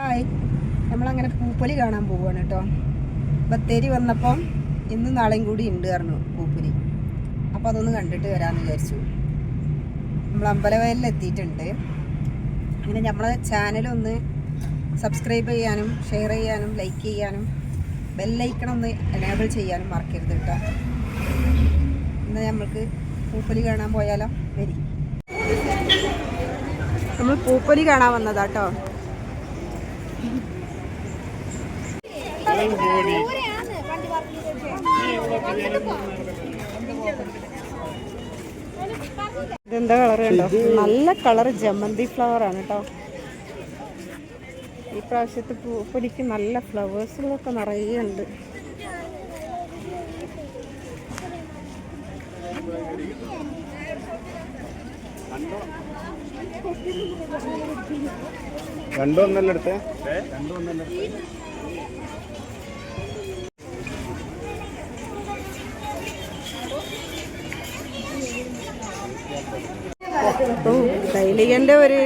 Hi നമ്മളങ്ങനെ പൂപ്പൊലി കാണാൻ പോവുകയാണ് കേട്ടോ ബത്തേരി വന്നപ്പം ഇന്നും നാളെയും കൂടി ഉണ്ട് പറഞ്ഞു പൂപ്പൊലി. അപ്പോൾ അതൊന്ന് കണ്ടിട്ട് വരാമെന്ന് വിചാരിച്ചു. നമ്മൾ അമ്പലവയലിൽ എത്തിയിട്ടുണ്ട്. അങ്ങനെ നമ്മളെ ചാനലൊന്ന് സബ്സ്ക്രൈബ് ചെയ്യാനും ഷെയർ ചെയ്യാനും ലൈക്ക് ചെയ്യാനും ബെല്ലൈക്കണം ഒന്ന് എനേബിൾ ചെയ്യാനും മറക്കരുത് കേട്ടോ എന്നാൽ നമ്മൾക്ക് പൂപ്പൊലി കാണാൻ പോയാലോ? വരി. നമ്മൾ പൂപ്പൊലി കാണാൻ വന്നതാട്ടോ ഇതെന്താ കളർ കണ്ടോ നല്ല കളർ ജമന്തി ഫ്ലവർ ആണ് കേട്ടോ ഈ പ്രാവശ്യത്തെ പൂപ്പൊടിക്ക് നല്ല ഫ്ലവേഴ്സുകളൊക്കെ നിറയെ ഉണ്ട്. രണ്ടോ ഒന്നല്ലേ എടുത്തേ? ഒന്നല്ലേ ഒന്നല്ല ഓ ഒരു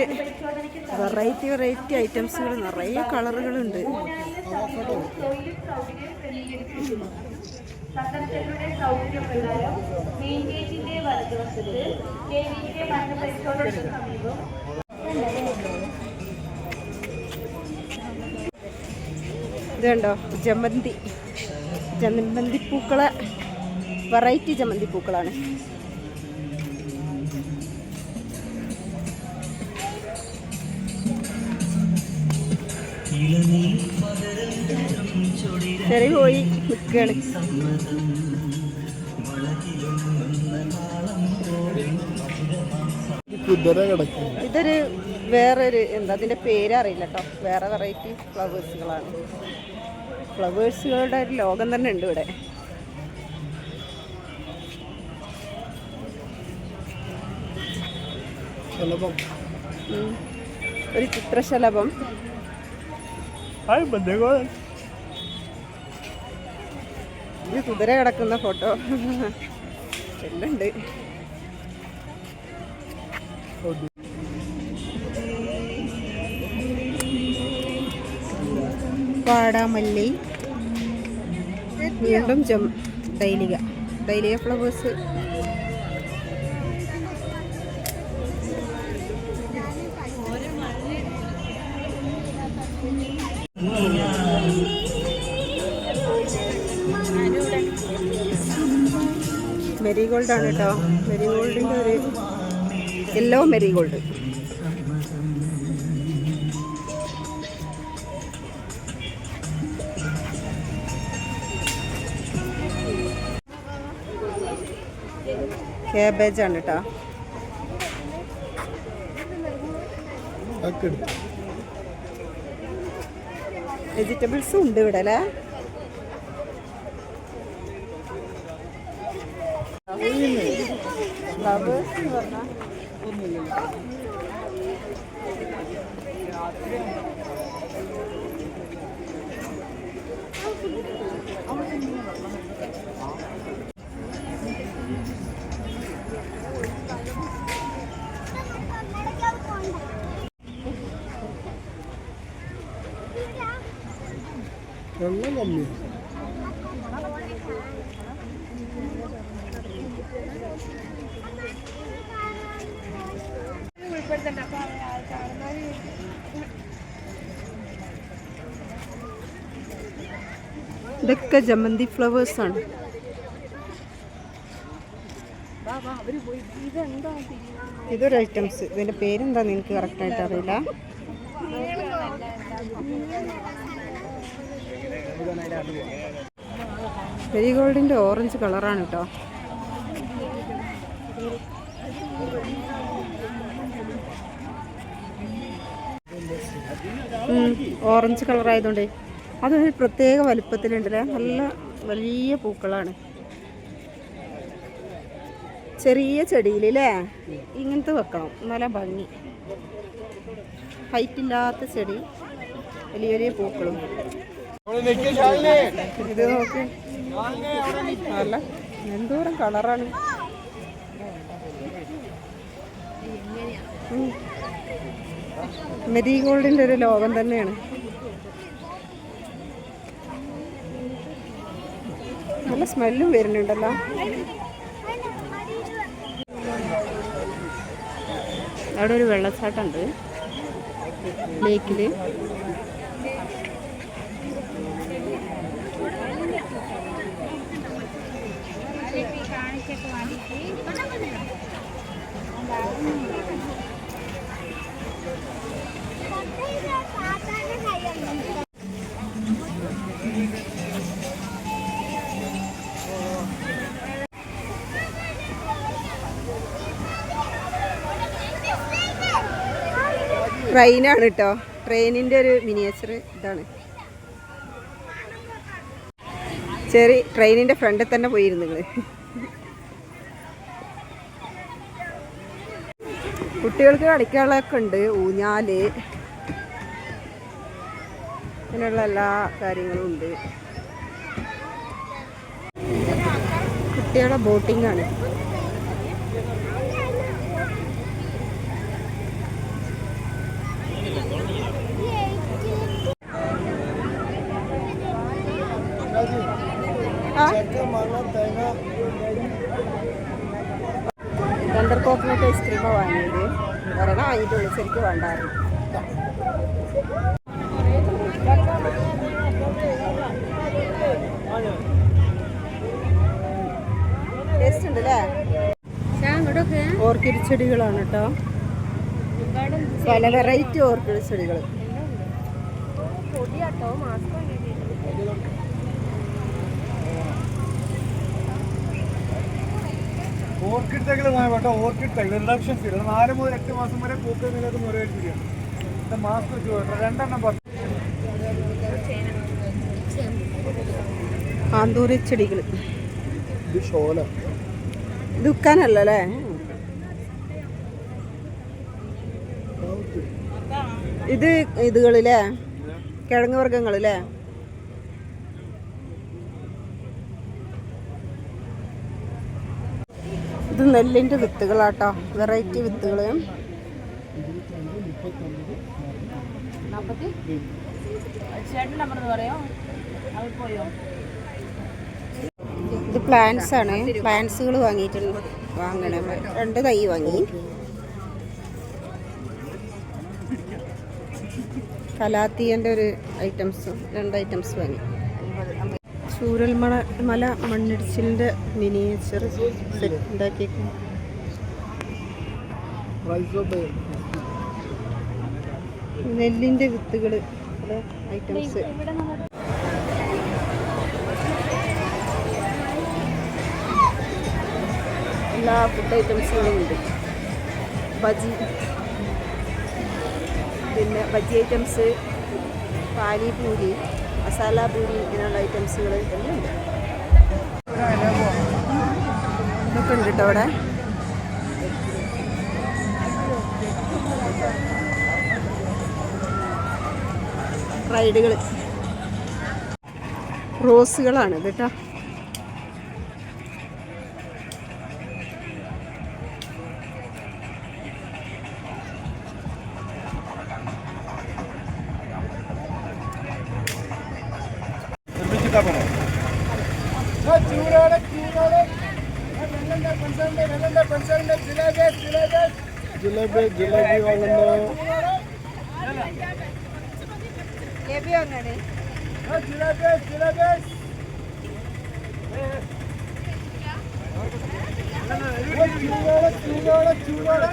വെറൈറ്റി വെറൈറ്റി ഐറ്റംസുകൾ നിറയെ കളറുകളുണ്ട്. സന്ദർശകരുടെ മെയിൻ ഇത് കണ്ടോ? ജമന്തി. ജമന്തി പൂക്കളെ. വെറൈറ്റി ജമന്തി പൂക്കളാണ്. ചെറിയ പോയി നിൽക്കുകയാണ് ഇതൊരു വേറൊരു എന്താ അതിന്റെ പേരറിയില്ല കേട്ടോ. വേറെ വെറൈറ്റി ഫ്ലവേഴ്സുകളാണ് ഫ്ലവേഴ്സുകളുടെ ഒരു ലോകം തന്നെ ഉണ്ട് ഇവിടെ. ഒരു ചിത്രശലഭം. ഇത് കുതിര കിടക്കുന്ന ഫോട്ടോ എല്ലുണ്ട് വാടാമല്ലി വീണ്ടും ജം ഡൈലിക. ഡൈലിക ഫ്ലവേഴ്സ്. മെരിഗോൾഡാണ് കേട്ടോ. മെരിഗോൾഡിന്റെ ഒരു യെല്ലോ മെരിഗോൾഡ്. കേബേജ് ആണ് കേട്ടോ വെജിറ്റബിൾസും ഉണ്ട് ഇവിടെ അല്ലേ? ഫ്ലവേഴ്സ് എന്ന് പറഞ്ഞാൽ വെള്ളം കമ്മിയാണ് ഇതൊക്കെ ജമന്തി ഫ്ലവേഴ്സ് ആണ്. ഇതൊരു ഐറ്റംസ് ഇതിന്റെ പേരെന്താ നിനക്ക് കറക്റ്റായിട്ട് അറിയില്ല. മെരിഗോൾഡിന്റെ ഓറഞ്ച് കളറാണ് കേട്ടോ. ഓറഞ്ച് കളർ ആയതുകൊണ്ട് അതൊരു പ്രത്യേക വലുപ്പത്തിലുണ്ടല്ലേ? നല്ല വലിയ പൂക്കളാണ്. ചെറിയ ചെടിയിൽ അല്ലേ ഇങ്ങനത്തെ വെക്കണം. നല്ല ഭംഗി. ഹൈറ്റില്ലാത്ത ചെടി. വലിയ വലിയ പൂക്കളും. ഇത് നോക്കി. അല്ല എന്തോരം കളറാണ്. മെരി ഗോൾഡിന്റെ ഒരു ലോകം തന്നെയാണ്. നല്ല സ്മെല്ലും വരുന്നുണ്ടല്ലോ. അവിടെ ഒരു വെള്ളച്ചാട്ടമുണ്ട് ലേക്കിൽ ട്രെയിനാണ് കേട്ടോ ട്രെയിനിന്റെ ഒരു മിനിയേച്ചർ ഇതാണ്. ചെറിയ ട്രെയിനിന്റെ ഫ്രണ്ടിൽ തന്നെ പോയിരുന്നു കുട്ടികൾക്ക് കളിക്കാനുള്ളതൊക്കെ ഉണ്ട് ഊഞ്ഞാൽ. അങ്ങനെയുള്ള എല്ലാ കാര്യങ്ങളും ഉണ്ട്. കുട്ടികളുടെ ബോട്ടിംഗ് ആണ് ആ രണ്ടര കോക്കനട്ട് ഐസ്ക്രീമാണ് വാങ്ങിയത്. ഒരെണ്ണം വാങ്ങിയിട്ടുള്ളൂ ശരിക്കും വേണ്ടായിരുന്നു. ടേസ്റ്റ് ഉണ്ട് അല്ലേ ഓർക്കിഡ് ചെടികളാണ് കേട്ടോ. പല വെറൈറ്റി ഓർക്കിഡ് ചെടികൾ ഓർക്കിഡ് തൈകൾ കേട്ടോ. ഓർക്കിഡ് തൈകൾ റിഡക്ഷൻ സീഡ് നാല് മുതൽ എട്ട് മാസം വരെ പൂക്കൾ നിലനിൽക്കുന്ന ഒരേ മാസം വെച്ച് പോയിട്ട് രണ്ടെണ്ണം പത്ത് ആന്തൂരി ചെടികൾ ഇത് ഷോല. ഇത് വിൽക്കാനല്ല അല്ലേ? ഇത് ഇതുകളില്ലേ കിഴങ്ങ് വർഗങ്ങളില്ലേ ഇത് നെല്ലിന്റെ വിത്തുകളാട്ടോ. വെറൈറ്റി വിത്തുകൾ. ഇത് പ്ലാന്റ്സ് ആണ്. പ്ലാന്റ്സുകൾ വാങ്ങിയിട്ടുണ്ട്. വാങ്ങണം. രണ്ട് തൈ വാങ്ങി. കലാത്തിയന്റെ ഒരു ഐറ്റംസ് രണ്ട് ഐറ്റംസ് വാങ്ങി. ചൂരൽമല മല മണ്ണിടിച്ചിലിന്റെ മിനിയേച്ചർ സെറ്റ് ഉണ്ടാക്കിയേക്കും നെല്ലിന്റെ വിത്തുകൾ ഐറ്റംസ് എല്ലാ ഫുഡ് ഐറ്റംസുകളും ഉണ്ട്. ബജി. പിന്നെ ബജി ഐറ്റംസ് പാനിപൂരി മസാല പൂരി ഇങ്ങനെയുള്ള ഐറ്റംസുകൾ എല്ലാം ഉണ്ട് കേട്ടോ അവിടെ. റൈഡുകൾ റോസുകളാണ് കേട്ടോ. జిలేబీ జిలేబీ వాళ్ళు జిలేబీ ఉన్నాడు జిలేబీ జిలేబీ చూడాలి చూడాలి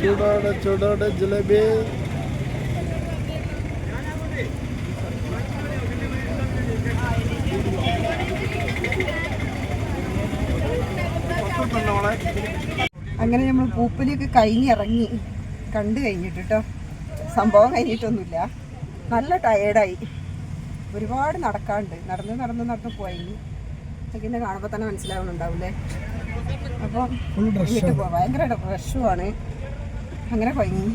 చూడాలి చూడాలి చూడాలి జిలేబీ അങ്ങനെ നമ്മൾ പൂപ്പലിയൊക്കെ കഴിഞ്ഞിറങ്ങി കണ്ടു കഴിഞ്ഞിട്ട് കേട്ടോ സംഭവം കഴിഞ്ഞിട്ടൊന്നുമില്ല. നല്ല ടയേർഡായി ഒരുപാട് നടക്കാണ്ട്. നടന്ന് നടന്ന് നടന്ന് പോയി. ഇങ്ങനെ കാണുമ്പോൾ തന്നെ മനസ്സിലാവുന്നുണ്ടാവില്ലേ? അപ്പം വീട്ടിൽ പോവാം ഭയങ്കര റഷുമാണ് അങ്ങനെ കഴിഞ്ഞു